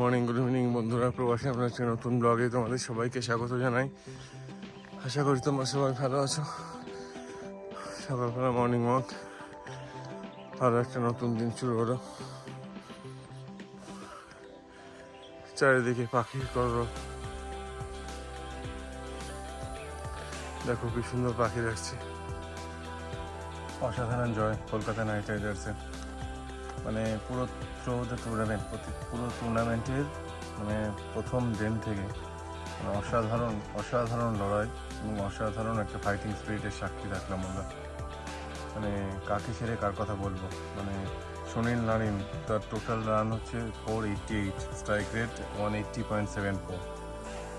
Morning good evening বন্ধুরা, প্রবাসী আপনার একটা নতুন ব্লগে তোমাদের সবাইকে স্বাগত জানাই। আশা করি তোমরা সবাই ভালো আছো। সকালবেলা মর্নিং ওয়াক আরও একটা নতুন দিন শুরু হলো। চারিদিকে পাখির করো দেখো কি সুন্দর পাখি দেখছি। অসাধারণ জয় কলকাতা নাইট রাইডার্সের। মানে পুরো থ্রো দ্য টুর্নামেন্ট পুরো টুর্নামেন্টের মানে প্রথম দিন থেকে মানে অসাধারণ অসাধারণ লড়াই এবং অসাধারণ একটা ফাইটিং স্পিরিটের সাক্ষী রাখলাম আমরা। মানে কাকে ছেড়ে কার কথা বলব? মানে সুনীল নারিন, তার টোটাল রান হচ্ছে four eighty eight strike rate one eighty point seven four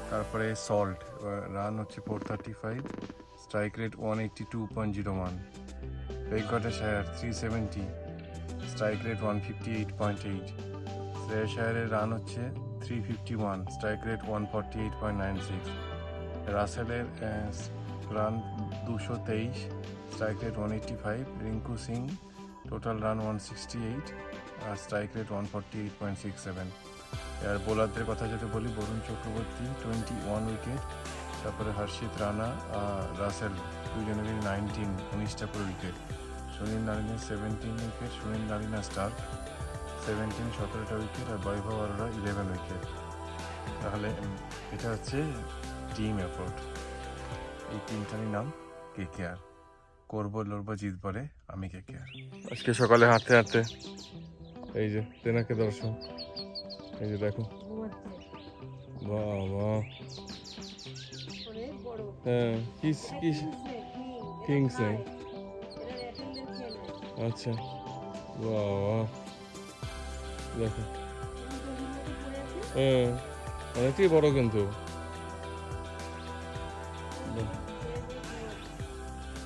তারপরে সল্ট রান হচ্ছে four thirty five strike rate one eighty two point zero one বেগটাশায়ার three seventy strike rate one fifty eight point eight শ্রেয়সায়ারের run হচ্ছে three fifty one strike rate one forty eight point nine six রাসেলের run দুশো তেইশ, strike rate one eighty five Rinku Singh, total run one sixty eight আর strike rate one forty eight point six seven আর বোলারদের কথা যদি বলি, Varun Chakravarthy twenty one wicket তারপরে Harshit Rana Russell, দুজনেরই nineteen উনিশটা করে wicket Sunil নারিনের seventeen wicket Sunil Narine star seventeen সতেরোটা wicket আর বৈভব অরোরা ইলেভেন উইকেট তাহলে এটা হচ্ছে টিম এফোর্ট এই টিমটারই নাম কে কে আর করব লড়বো জিত বলে আমি কে কে আর আজকে সকালে হাঁটতে হাঁটতে এই যে তেনাকে দর্শন। এই যে দেখো। বাহ বাহ হ্যাঁ কিস কিস। কিংস নেই আচ্ছা। বাহ দেখো। হ্যাঁ অনেকটাই বড় কিন্তু।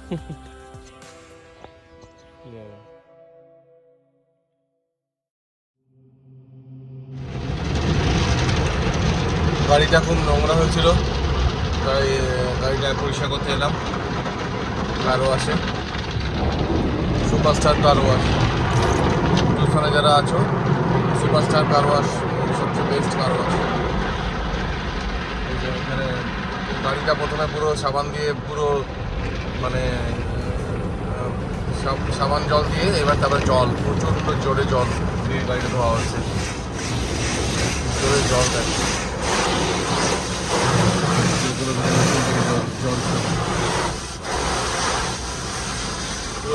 গাড়িটা খুব নোংরা হয়েছিল, তাই গাড়িটা পরিষ্কার করতে এলাম। কারও আসে সুপারস্টার কার ওয়াশ। টুসানে যারা আছো, সুপারস্টার কার ওয়াশ সবচেয়ে বেস্ট কার ওয়াশ। এখানে গাড়িটা প্রথমে পুরো সাবান দিয়ে পুরো মানে সাবান জল দিয়ে এবার তারপরে জল, প্রচণ্ড জোরে জল দিয়ে গাড়িটা ধোয়া হচ্ছে। জোরে জল দেয় যেগুলো ধরে মেশিন থেকে জল জল ছেড়ে। পুরো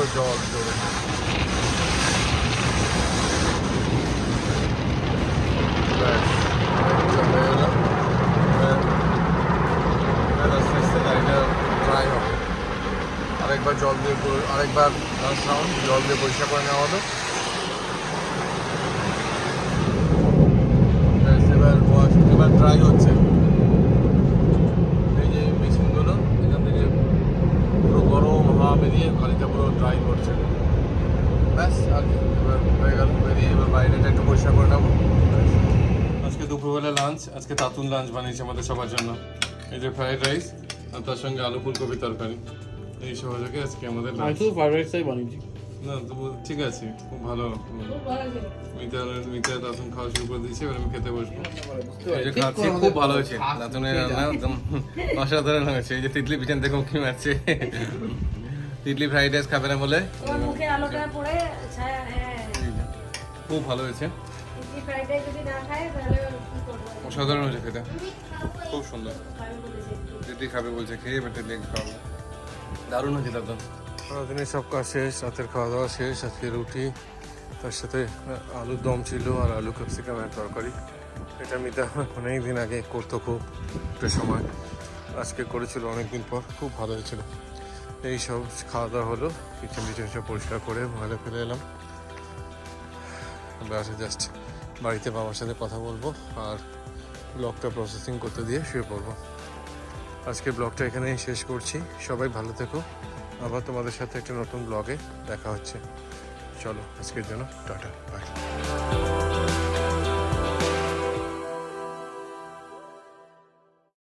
জল জোরে ব্যাস, অনেকটা হয়ে গেল। এবার- এবার আস্তে আস্তে গাড়িটা dry হবে। আরেকবার জল দিয়ে আরেকবার লাস্ট রাউন্ড জল দিয়ে পরিষ্কার করে নেওয়া হলো এবার wash, এবার ড্রাই হচ্ছে এই যে মেশিনগুলো এখান থেকে পুরো গরম হাওয়া বেরিয়ে গাড়িটা পুরো ড্রাই করছে ব্যাস আর কি, এবার হয়ে গেল বেরিয়ে এবার বাইরেটা একটু পরিষ্কার করে নেব। আজকে দুপুরবেলা লাঞ্চ আজকে তাতুন লাঞ্চ বানিয়েছে আমাদের সবার জন্য। এই যে ফ্রাইড রাইস আর তার সঙ্গে আলু ফুলকপি তরকারি। এই সহযোগে আজকে আমাদের ফ্রাইড রাইসটাই বানিয়েছি। না তবু ঠিক আছে খুব ভালো। মিতা মিতা তাতুন খাওয়া শুরু করে দিয়েছে এবার আমি খেতে বসবো। এই যে খাচ্ছি খুব ভালো হয়েছে। দাতুনের রান্না একদম অসাধারণ হয়েছে। এই যে তিতলি পিছন থেকে উঁকি মারছে। তিতলি ফ্রাইড রাইস খাবে না বলে। আলোটা পড়ে ছায়া হ্যাঁ। খুব ভালো হয়েছে। অসাধারণ হয়েছে খেতে। খুব সুন্দর। তিতলি খাবে বলছে খেয়ে এবার তিতলি খাব দারুণ হয়েছে দাদা সারাদিনের সব কাজ শেষ রাতের খাওয়া দাওয়া শেষ আজকে রুটি। তার সাথে আলুর দম ছিল আর আলু ক্যাপসিকামের তরকারি। এটা মিতা অনেক দিন আগে করতো খুব একটা সময়। আজকে করেছিল অনেকদিন পর খুব ভালো হয়েছিল। এই সব খাওয়া দাওয়া হলো। কিচেন টিচেন সব পরিষ্কার করে ভালো ফেলে এলাম। বাসে জাস্ট বাড়িতে বাবার সাথে কথা বলব আর ব্লগটা প্রসেসিং করতে দিয়ে শুয়ে পড়ব। আজকে ব্লগটা এখানেই শেষ করছি। সবাই ভালো থেকো। আবার তোমাদের সাথে একটা নতুন ব্লগে দেখা হচ্ছে। চলো, আজকের জন্য টাটা বাই